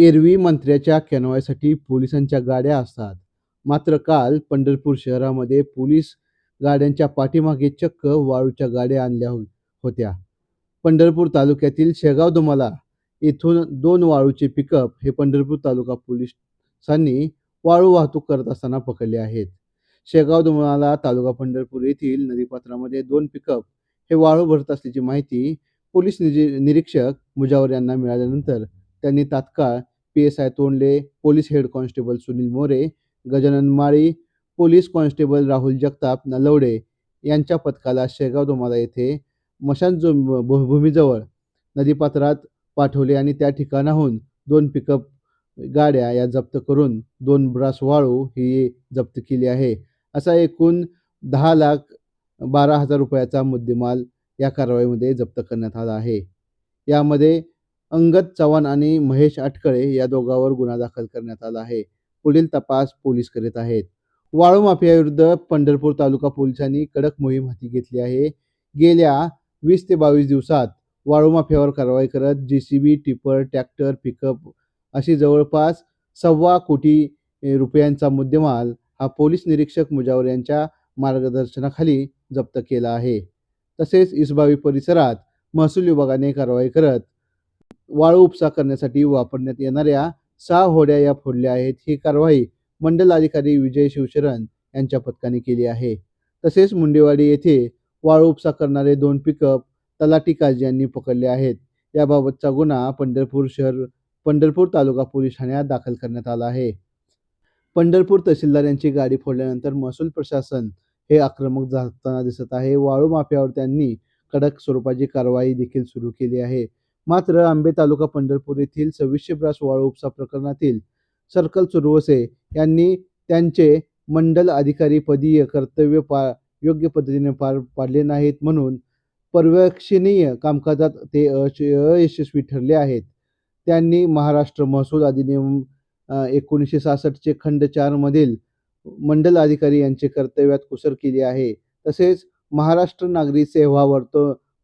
एरवी मंत्र्याच्या कॅनवायसाठी पोलिसांच्या गाड्या असतात. मात्र काल पंढरपूर शहरामध्ये पोलीस गाड्यांच्या पाठीमागे चक्क वाळूच्या गाड्या आणल्या हो-, होत्या. पंढरपूर तालुक्यातील शेगाव दुमाला येथून दोन वाळूचे पिकअप हे पंढरपूर तालुका पोलिसांनी वाळू वाहतूक करत असताना पकडले आहेत. शेगाव दुमाला तालुका पंढरपूर येथील नदीपात्रामध्ये दोन पिकअप हे वाळू भरत असल्याची माहिती पोलीस निरी- निरीक्षक मुजावर यांना मिळाल्यानंतर त्यांनी तात्काळ P S I Tondle police head constable Sunil More Gajanan Mali police constable Rahul Jagtap Nalawade यांच्या पथकाला शेगाव दोमाला येथे मशान जो भूमीजवळ नदीपात्रात पाठवले आणि त्या ठिकाणाहून दोन पिकअप गाड्या या जप्त करून दोन ब्रास वाळू ही जप्त केली आहे. असा एकूण दहा लाख बारा हजार रुपयाचा मुद्देमाल या कारवाईमध्ये जप्त करण्यात आला आहे. यामध्ये अंगद चव्हाण आणि महेश आटकळे या दोघांवर गुन्हा दाखल करण्यात आला आहे. पुढील तपास पोलीस करीत आहेत. वाळू माफियाविरुद्ध पंढरपूर तालुका पोलिसांनी कडक मोहीम हाती घेतली आहे. गेल्या वीस ते बावीस दिवसात वाळू माफियावर कारवाई करत J C B tipper tractor pickup अशी जवळपास सव्वा कोटी रुपयांचा मुद्देमाल हा पोलीस निरीक्षक मुजावर यांच्या मार्गदर्शनाखाली जप्त केला आहे. तसेच इसबावी परिसरात महसूल विभागाने कारवाई करत वाळू उपसा करण्यासाठी वापरण्यात येणाऱ्या सहा होड्या या फोडल्या आहेत. ही कारवाई मंडल अधिकारी विजय शिवशरण यांच्या पथकाने केली आहे. तसेच मुंडेवाडी येथे वाळू उपसा करणारे दोन पिकअप तलाटी काजी यांनी पकडले आहेत. याबाबतचा गुन्हा पंढरपूर शहर पंढरपूर तालुका पोलीस ठाण्यात दाखल करण्यात आला आहे. पंढरपूर तहसीलदार यांची गाडी फोडल्यानंतर महसूल प्रशासन हे आक्रमक जाताना दिसत आहे. वाळू माफियावर त्यांनी कडक स्वरूपाची कारवाई देखील सुरू केली आहे. मात्र आंबे तालुका पंढरपूर येथील सव्वीसशे ब्रास वाळू उपसा प्रकरणातील सर्कल सुरवसे यांनी त्यांचे मंडल अधिकारी पदीय कर्तव्य पा योग्य पद्धतीने पार पाडले नाहीत म्हणून पर्यवेक्षणीय कामकाजात ते अश- अयशस्वी ठरले आहेत. त्यांनी महाराष्ट्र महसूल अधिनियम एकोणीसशे सहासष्टचे खंड चारमधील मंडल अधिकारी यांचे कर्तव्यात कुसर केली आहे. तसेच महाराष्ट्र नागरी सेवा वर्त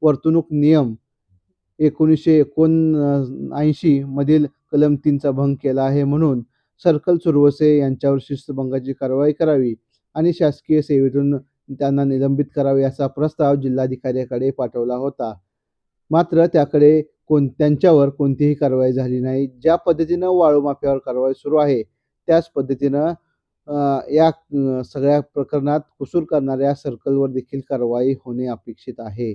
वर्तणूक नियम एकोणीसशे एकोण ऐंशीमधील कलम तीनचा भंग केला आहे म्हणून सर्कल सुरवसे यांच्यावर शिस्तभंगाची कारवाई करावी आणि शासकीय सेवेतून त्यांना निलंबित करावे असा प्रस्ताव जिल्हाधिकाऱ्याकडे पाठवला होता. मात्र त्याकडे कोण त्यांच्यावर कोणतीही कारवाई झाली नाही. ज्या पद्धतीनं वाळू माफियावर कारवाई सुरू आहे त्याच पद्धतीनं या सगळ्या प्रकरणात कुसूर करणाऱ्या सर्कलवर देखील कारवाई होणे अपेक्षित आहे.